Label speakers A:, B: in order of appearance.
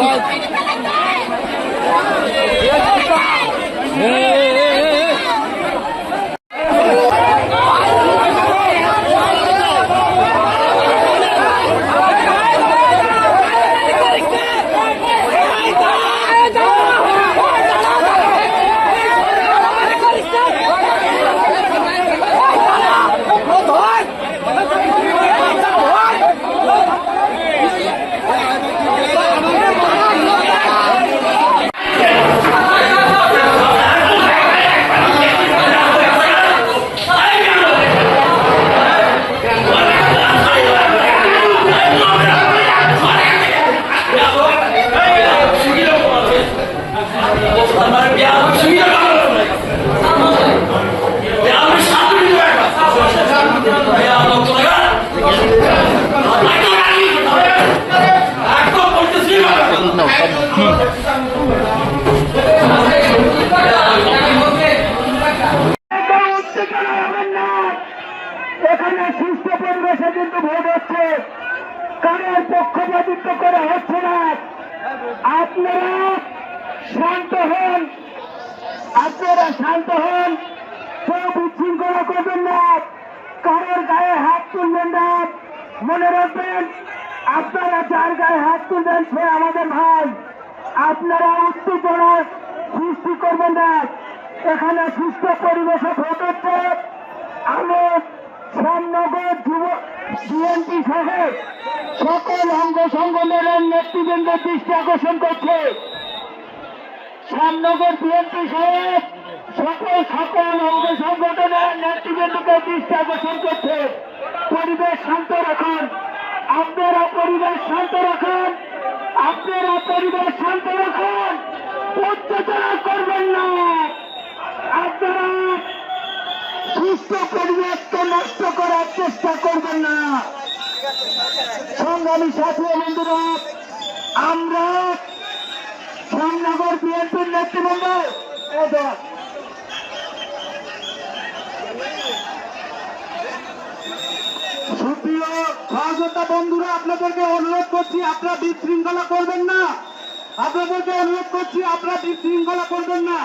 A: Bye. কিন্তু vote হচ্ছে। কারোর পক্ষপাতিত্ব করা হচ্ছে না। আপনারা শান্ত হন। আপনারা শান্ত হন। কেউ বিশৃঙ্খলা করবেন না। কারোর গায়ে হাত তুলবেন না। মনে রাখবেন, আপনারা যার গায়ে হাত তুলবেন সে আমাদের ভাই। আপনারা উত্তেজনা সৃষ্টি করবেন না। এখানে সুস্থ পরিবেশে ভোট হচ্ছে। আমি শ্যামনগর যুব বিএনপি সহ সকল অঙ্গ সংগঠনের নেতৃবৃন্দের দৃষ্টি আকর্ষণ করছে। শ্যামনগর বিএনপি সহ সকল সকল অঙ্গ সংগঠনের নেতৃবৃন্দকে দৃষ্টি আকর্ষণ করছে। পরিবেশ শান্ত রাখুন, আপনারা পরিবেশ শান্ত রাখুন, আপনারা পরিবেশ শান্ত রাখুন উত্তেজনা করবেন না আপনারা সুস্থ পরিবেশকে নষ্ট করার চেষ্টা করবেন না। সংগ্রামী সাথী বন্ধুরা, আমরা শ্যামনগর বিএনপির নেতৃবৃন্দ।
B: বন্ধুরা, আপনাদেরকে অনুরোধ করছি, আপনারা বিশৃঙ্খলা করবেন না। আপনাদেরকে অনুরোধ করছি, আপনারা বিশৃঙ্খলা করবেন না।